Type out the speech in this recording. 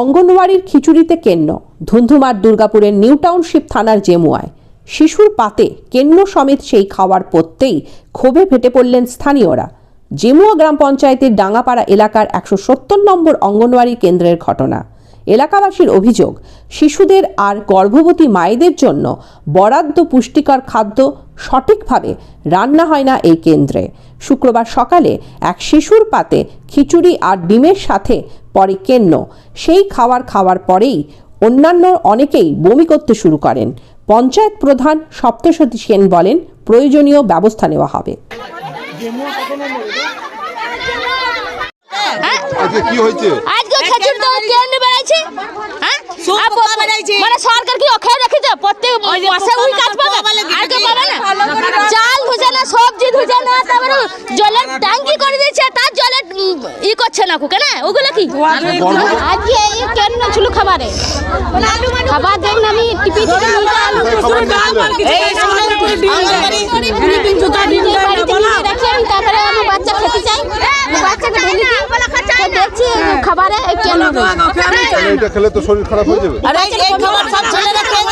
অঙ্গনওয়াড়ির খিচুড়িতে কেন্ন, ধুন্ধুমার দুর্গাপুরের new township থানার জেমুয়ায়। শিশুর পাতে কেন্ন সমেত সেই খাওয়ার পড়তেই ক্ষোভে ফেটে পড়লেন স্থানীয়রা। জেমুয়া গ্রাম পঞ্চায়েতের ডাঙ্গাপাড়া এলাকার একশো সত্তর নম্বর অঙ্গনওয়াড়ি কেন্দ্রের ঘটনা। এলাকাবাসীর অভিযোগ, শিশুদের আর গর্ভবতী মায়েদের জন্য বরাদ্দ পুষ্টিকর খাদ্য সঠিকভাবে রান্না হয় না এই কেন্দ্রে। শুক্রবার সকালে এক শিশুর পাতে খিচুড়ি আর ডিমের সাথে পরে কেন্ন। সেই খাবার খাওয়ার পরেই অন্যান্য অনেকেই বমি করতে শুরু করেন। পঞ্চায়েত প্রধান সপ্তসতী সেন বলেন প্রয়োজনীয় ব্যবস্থা নেওয়া হবে। আজকে কি হয়েছে? আজকে তো কে হ্যাঁ। মানে সরকার কি অক্ষয় রেখেছে প্রত্যেক মাসে ওই কাজ জলের ট্যাঙ্কি করে দিয়েছে তার জলে ই করছে না ওগুলো কি? আজকে কেন ছিল খাবারে? খাবার দেখ না আমি টিপি তারপরে আমার বাচ্চা খেতে চাই। বাচ্চাকে ঢেলে দিই। দেখছি খাবারে কেন এটা খেলে তো শরীর খারাপ হয়ে যাবে। আরে এই খাবার সব ছেলেরা খেয়ে